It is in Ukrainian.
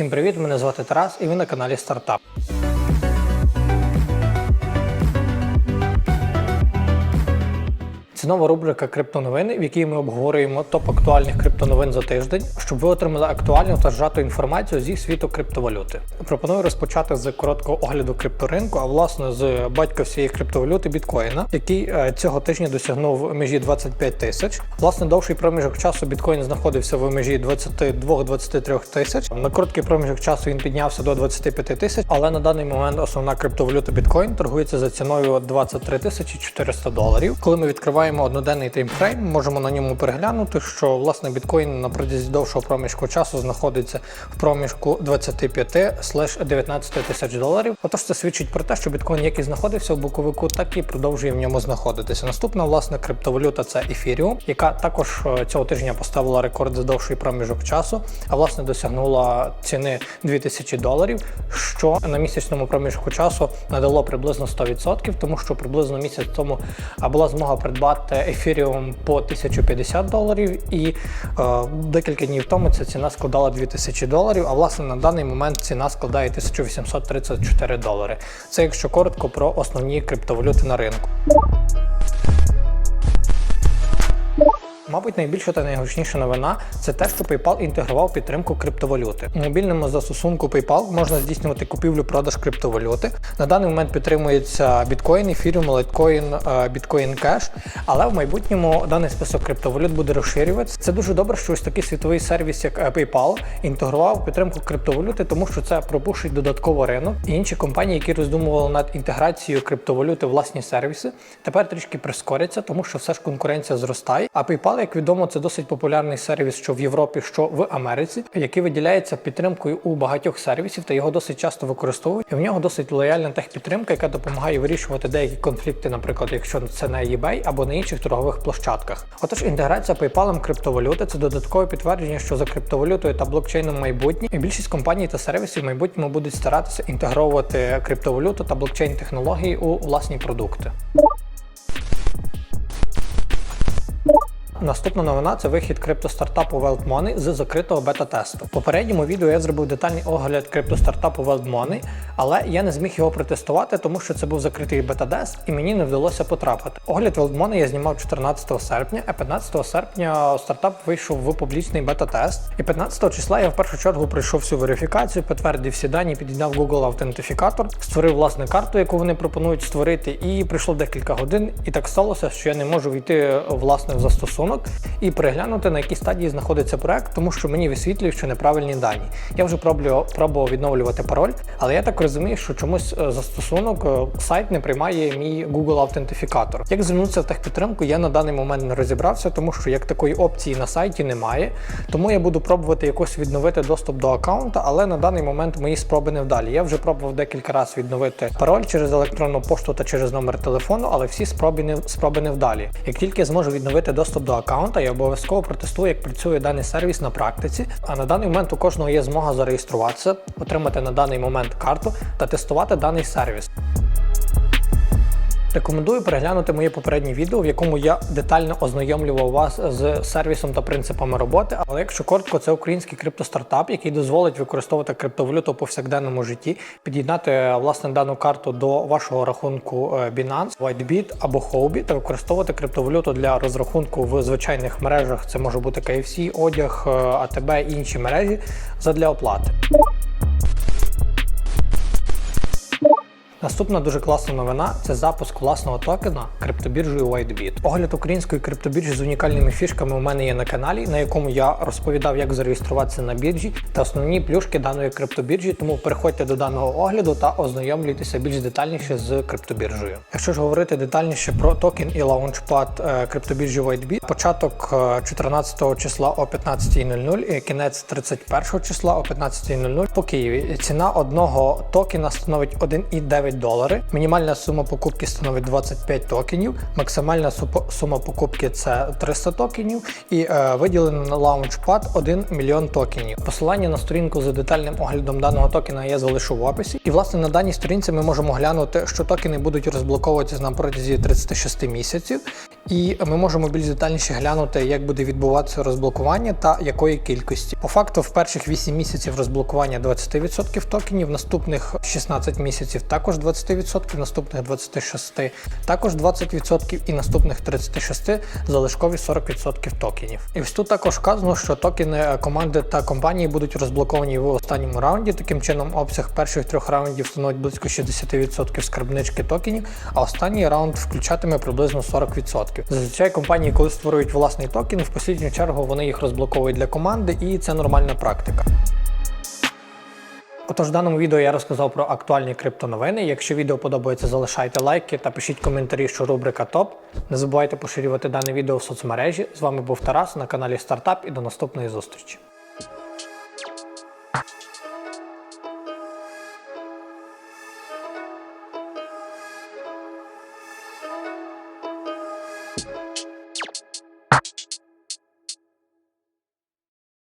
Всім привіт! Мене звати Тарас і ви на каналі Стартап. Це нова рубрика Криптоновини, в якій ми обговорюємо топ актуальних криптоновин за тиждень, щоб ви отримали актуальну та зжату інформацію зі світу криптовалюти. Пропоную розпочати з короткого огляду крипторинку, а власне з батька всієї криптовалюти біткоїна, який е, цього тижня досягнув межі 25 тисяч. Власне, довший проміжок часу біткоін знаходився в межі 22-23 тисяч. На короткий проміжок часу він піднявся до 25 тисяч, але на даний момент основна криптовалюта біткоін торгується за ціною 23 тисячі 400 доларів. Коли ми відкриваємо одноденний таймфрейм, можемо на ньому переглянути, що власне біткоін на протязі довшого проміжку часу знаходиться в проміжку 25-19 тисяч доларів. Отож, це свідчить про те, що біткоін як і знаходився в боковику, так і продовжує в ньому знаходитися. Наступна власне криптовалюта це Ethereum, яка також е, цього тижня поставила рекорд за довший проміжок часу, а власне досягнула ціни 2000 доларів, що на місячному проміжку часу надало приблизно 100%, тому що приблизно місяць тому була змога придбати ефіріум по 1050 доларів, і е, декілька днів тому ця ціна складала 2000 доларів. А власне на даний момент ціна складає 1834 долари. Це якщо коротко про основні криптовалюти на ринку. Мабуть, найбільша та найгучніша новина це те, що PayPal інтегрував підтримку криптовалюти. У мобільному застосунку PayPal можна здійснювати купівлю-продаж криптовалюти. На даний момент підтримується біткоін, ефіріум, лайткоін, біткоін кеш. Але в майбутньому даний список криптовалют буде розширюватися. Це дуже добре, що ось такий світовий сервіс, як е, PayPal, інтегрував підтримку криптовалюти, тому що це пропушить додатково ринок. І інші компанії, які роздумували над інтеграцією криптовалюти в власні сервіси, тепер трішки прискоряться, тому що все ж конкуренція зростає. А PayPal як відомо, це досить популярний сервіс, що в Європі, що в Америці, який виділяється підтримкою у багатьох сервісів, та його досить часто використовують. І в нього досить лояльна техпідтримка, яка допомагає вирішувати деякі конфлікти, наприклад, якщо це на eBay або на інших торгових площадках. Отож, інтеграція PayPal криптовалюти це додаткове підтвердження, що за криптовалютою та блокчейном майбутнє, і більшість компаній та сервісів в майбутньому будуть старатися інтегровувати криптовалюту та блокчейн технології у власні продукти. Наступна новина це вихід криптостартапу Wild з закритого бета-тесту. В попередньому відео я зробив детальний огляд криптостартапу Wild але я не зміг його протестувати, тому що це був закритий бета-тест і мені не вдалося потрапити. Огляд Wild я знімав 14 серпня, а 15 серпня стартап вийшов в публічний бета-тест. І 15 числа я в першу чергу пройшов всю верифікацію, підтвердив всі дані, підігнав Google автентифікатор, створив власне карту, яку вони пропонують створити, і прийшло декілька годин. І так сталося, що я не можу війти власне в застосунок і переглянути, на якій стадії знаходиться проект, тому що мені висвітлює, що неправильні дані. Я вже пробував, відновлювати пароль, але я так розумію, що чомусь е, застосунок е, сайт не приймає мій Google автентифікатор. Як звернутися в техпідтримку, я на даний момент не розібрався, тому що як такої опції на сайті немає. Тому я буду пробувати якось відновити доступ до аккаунта, але на даний момент мої спроби не вдалі. Я вже пробував декілька разів відновити пароль через електронну пошту та через номер телефону, але всі спроби не спроби не вдалі. Як тільки зможу відновити доступ до аккаунта, я обов'язково протестую, як працює даний сервіс на практиці. А на даний момент у кожного є змога зареєструватися, отримати на даний момент карту та тестувати даний сервіс. Рекомендую переглянути моє попереднє відео, в якому я детально ознайомлював вас з сервісом та принципами роботи. Але якщо коротко, це український криптостартап, який дозволить використовувати криптовалюту у повсякденному житті, під'єднати власне дану карту до вашого рахунку е, Binance, WhiteBit або Huobi та використовувати криптовалюту для розрахунку в звичайних мережах. Це може бути KFC, одяг, е, АТБ і інші мережі задля оплати. Наступна дуже класна новина це запуск власного токена криптобіржею WhiteBit. Огляд української криптобіржі з унікальними фішками у мене є на каналі, на якому я розповідав, як зареєструватися на біржі та основні плюшки даної криптобіржі. Тому переходьте до даного огляду та ознайомлюйтеся більш детальніше з криптобіржею. Якщо ж говорити детальніше про токен і лаунчпад е, криптобіржі WhiteBit, початок е, 14 числа о 15.00 і кінець 31 числа о 15.00 по Києві. Ціна одного токена становить 1,9 долари. Мінімальна сума покупки становить 25 токенів, максимальна сума покупки це 300 токенів і е, виділено на лаунчпад 1 мільйон токенів. Посилання на сторінку за детальним оглядом даного токена я залишу в описі. І власне на даній сторінці ми можемо глянути, що токени будуть розблоковуватися на протязі 36 місяців. І ми можемо більш детальніше глянути, як буде відбуватися розблокування та якої кількості. По факту, в перших 8 місяців розблокування 20% токенів, наступних 16 місяців також 20%, наступних 26 також 20% і наступних 36 залишкові 40% токенів. І ось тут також вказано, що токени команди та компанії будуть розблоковані в останньому раунді. Таким чином, обсяг перших трьох раундів становить близько 60% скарбнички токенів, а останній раунд включатиме приблизно 40%. Зазвичай компанії, коли створюють власний токен, в послідню чергу вони їх розблоковують для команди, і це нормальна практика. Отож, в даному відео я розказав про актуальні криптоновини. Якщо відео подобається, залишайте лайки та пишіть коментарі, що рубрика ТОП. Не забувайте поширювати дане відео в соцмережі. З вами був Тарас на каналі Стартап і до наступної зустрічі.